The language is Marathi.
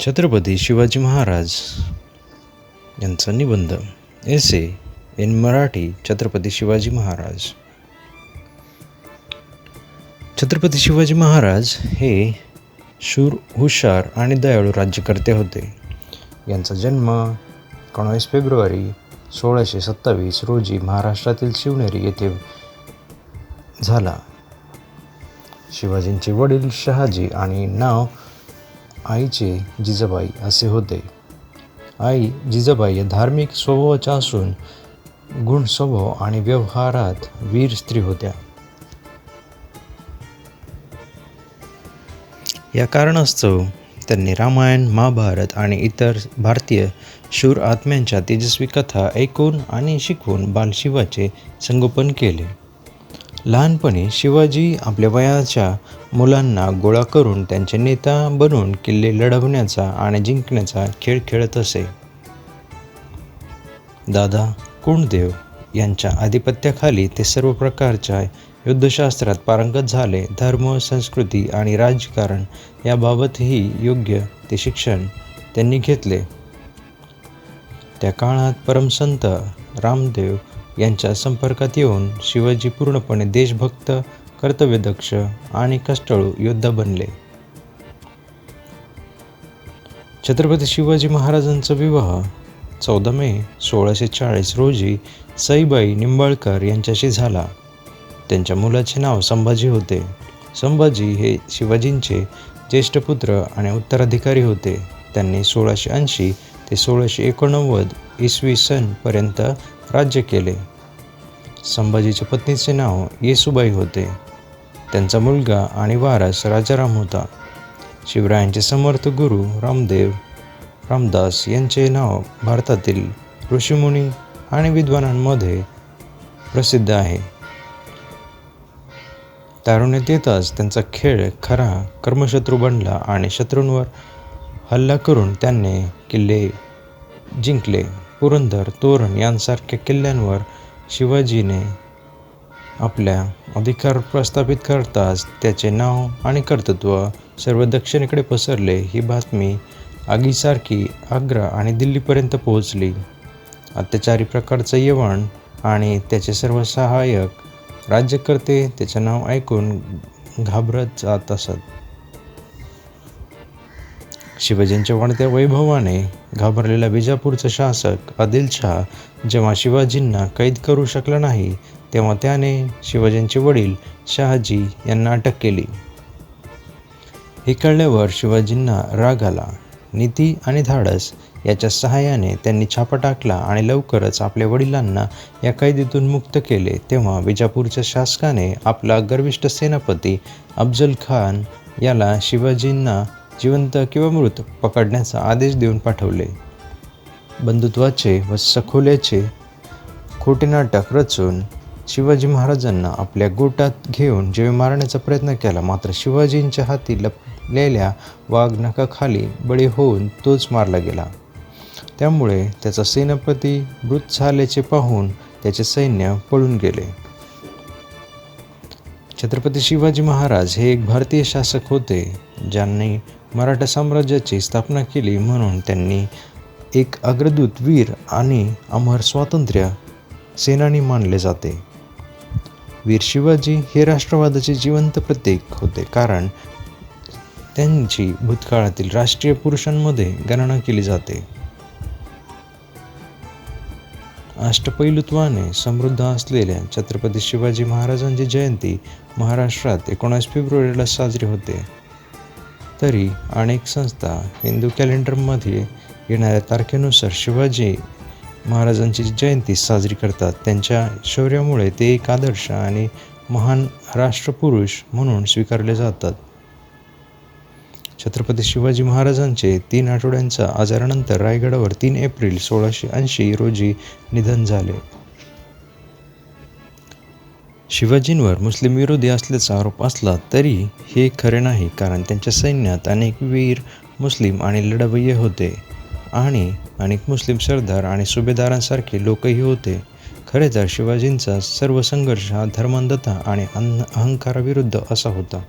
छत्रपती शिवाजी महाराज यांचा निबंध. Essay in Marathi Chhatrapati Shivaji Maharaj. Chhatrapati Shivaji Maharaj हे शूर हुशार आणि दयाळू राज्यकर्ते होते. यांचा जन्म एकोणावीस फेब्रुवारी सोळाशे सत्तावीस रोजी महाराष्ट्रातील शिवनेरी येथे झाला. शिवाजींचे वडील शहाजी आणि नाव आईचे जिजाबाई असे होते. आई जिजाबाई धार्मिक स्वभावाच्या असून गुण स्वभाव आणि व्यवहारात वीर स्त्री होत्या. या कारणास्तव त्यांनी रामायण महाभारत आणि इतर भारतीय शूर आत्म्यांच्या तेजस्वी कथा ऐकून आणि शिकवून बालशिवाचे संगोपन केले. लहानपणी शिवाजी आपल्या वयाच्या मुलांना गोळा करून त्यांचे नेता बनवून किल्ले लढवण्याचा आणि जिंकण्याचा खेळ खेळत असे. दादा कुणदेव यांच्या आधिपत्याखाली ते सर्व प्रकारच्या युद्धशास्त्रात पारंगत झाले. धर्म संस्कृती आणि राजकारण याबाबतही योग्य ते शिक्षण त्यांनी घेतले. त्या काळात परमसंत रामदेव यांच्या संपर्कात येऊन शिवाजी पूर्णपणे देशभक्त कर्तव्यदक्ष आणि कष्टाळू योद्धा बनले. छत्रपती शिवाजी महाराजांचा विवाह चौदा मे सोळाशे चाळीस रोजी सईबाई निंबाळकर यांच्याशी झाला. त्यांच्या मुलाचे नाव संभाजी होते. संभाजी हे शिवाजींचे ज्येष्ठ पुत्र आणि उत्तराधिकारी होते. त्यांनी सोळाशे ऐंशी ते सोळाशे एकोणनव्वद इसवी सनपर्यंत राज्य केले. संभाजीच्या पत्नीचे नाव येसुबाई होते. त्यांचा मुलगा आणि वारस राजाराम होता. शिवरायांचे समर्थ गुरु रामदेव रामदास यांचे नाव भारतातील ऋषीमुनी आणि विद्वानांमध्ये प्रसिद्ध आहे. तारुण्यात येताच त्यांचा खेळ खरा कर्मशत्रू बनला आणि शत्रूंवर हल्ला करून त्यांनी किल्ले जिंकले. पुरंदर तोरण यांसारख्या किल्ल्यांवर शिवाजीने आपल्या अधिकार प्रस्थापित करताच त्याचे नाव आणि कर्तृत्व सर्व दक्षिणेकडे पसरले ही बातमी आगीसारखी आग्रा आणि दिल्लीपर्यंत पोहोचली. अत्याचारी प्रकारचं यवण आणि त्याचे सर्व सहाय्यक राज्यकर्ते त्याचे नाव ऐकून घाबरत जात असत. शिवाजींच्या वाढत्या वैभवाने घाबरलेला विजापूरचा शासक आदिलशाह जेव्हा शिवाजींना कैद करू शकला नाही तेव्हा त्याने शिवाजींचे वडील शहाजी यांना अटक केली. हे कळल्यावर शिवाजींना राग आला. नीती आणि धाडस याच्या सहाय्याने त्यांनी छापा टाकला आणि लवकरच आपल्या वडिलांना या कैदीतून मुक्त केले तेव्हा विजापूरच्या शासकाने आपला गर्विष्ठ सेनापती अफजल खान याला शिवाजींना जिवंत किंवा मृत पकडण्याचा आदेश देऊन पाठवले. बंधुत्वाचे व सखोल्याचे खोटे नाटक रचून शिवाजी महाराजांना आपल्या गोटात घेऊन जीवे मारण्याचा प्रयत्न केला मात्र शिवाजींच्या हाती लपलेल्या वाघनखाखाली बळी होऊन तोच मारला गेला. त्यामुळे त्याचा सेनापती मृत झाल्याचे पाहून त्याचे सैन्य पळून गेले. छत्रपती शिवाजी महाराज हे एक भारतीय शासक होते ज्यांनी मराठा साम्राज्याची स्थापना केली म्हणून त्यांनी एक अग्रदूत वीर आणि अमर स्वातंत्र्य सेनानी मानले जाते. वीर शिवाजी हे राष्ट्रवादाचे जिवंत प्रतीक होते कारण त्यांची भूतकाळातील राष्ट्रीय पुरुषांमध्ये गणना केली जाते. अष्टपैलुत्वाने समृद्ध असलेल्या छत्रपती शिवाजी महाराजांची जयंती महाराष्ट्रात एकोणास फेब्रुवारीला साजरी होते. तरी अनेक संस्था हिंदू कॅलेंडरमध्ये येणाऱ्या तारखेनुसार शिवाजी महाराजांची जयंती साजरी करतात. त्यांच्या शौर्यामुळे ते एक आदर्श आणि महान राष्ट्रपुरुष म्हणून स्वीकारले जातात. छत्रपती शिवाजी महाराजांचे तीन आठवड्यांच्या आजारानंतर रायगडावर तीन एप्रिल सोळाशे ऐंशी रोजी निधन झाले. शिवाजींवर मुस्लिम विरोधी असल्याचा आरोप असला तरी हे खरे नाही कारण त्यांच्या सैन्यात अनेक वीर मुस्लिम आणि लढवय्ये होते. आणि अनेक मुस्लिम सरदार आणि सुभेदारांसारखे लोकही होते. खरे तर शिवाजींचा सर्व संघर्ष हा धर्मांधता आणि अहंकाराविरुद्ध असा होता.